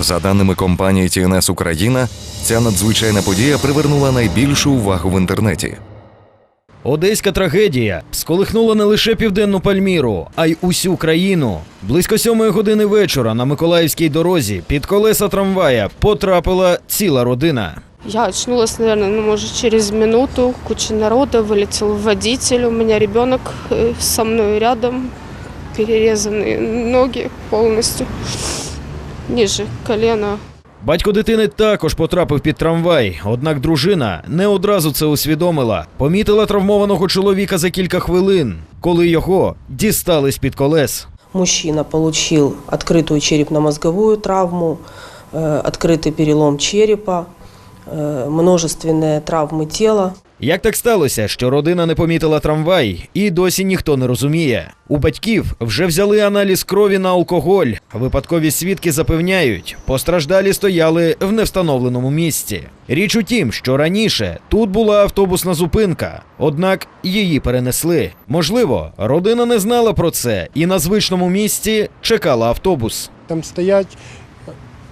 За даними компанії TNS Україна, ця надзвичайна подія привернула найбільшу увагу в інтернеті. Одеська трагедія сколихнула не лише південну Пальміру, а й усю країну. Близько сьомої години вечора на Миколаївській дорозі під колеса трамвая потрапила ціла родина. Я очнулась, наверное, ну, может, через минуту. Куча народа, вылетел водитель. У меня ребенок э, со мной рядом. Перерезанные ноги полностью. Ниже колена. Батько дитини також потрапив під трамвай, однак дружина не одразу це усвідомила. Помітила травмованого чоловіка за кілька хвилин, коли його дістали з-під колес. Мужчина получил открытую черепно-мозговую травму, э, открытый перелом черепа, э, множественные травмы тела. Як так сталося, що родина не помітила трамвай, і досі ніхто не розуміє. У батьків вже взяли аналіз крові на алкоголь. Випадкові свідки запевняють, постраждалі стояли в невстановленому місці. Річ у тім, що раніше тут була автобусна зупинка, однак її перенесли. Можливо, родина не знала про це і на звичному місці чекала автобус. Там стоять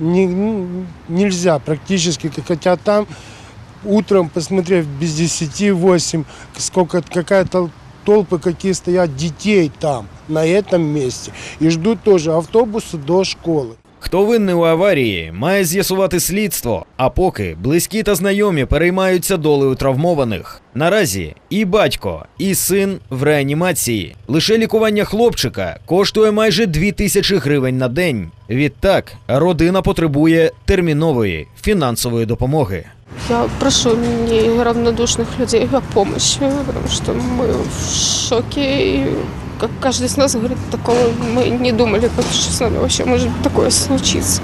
не, ну, нельзя практически, хотя там утром, посмотрев без 10 8, сколько, какая тол- толпы, какие стоят детей там, на этом месте. И ждут тоже автобуса до школы. Хто винний у аварії, має з'ясувати слідство. А поки близькі та знайомі переймаються долею травмованих. Наразі і батько, і син в реанімації. Лише лікування хлопчика коштує майже 2 тисячі гривень на день. Відтак, родина потребує термінової фінансової допомоги. Я прошу неравнодушных людей о потому что мы в шоке. Как каждый из нас говорит, такого мы не думали, что с нами вообще может такое случиться.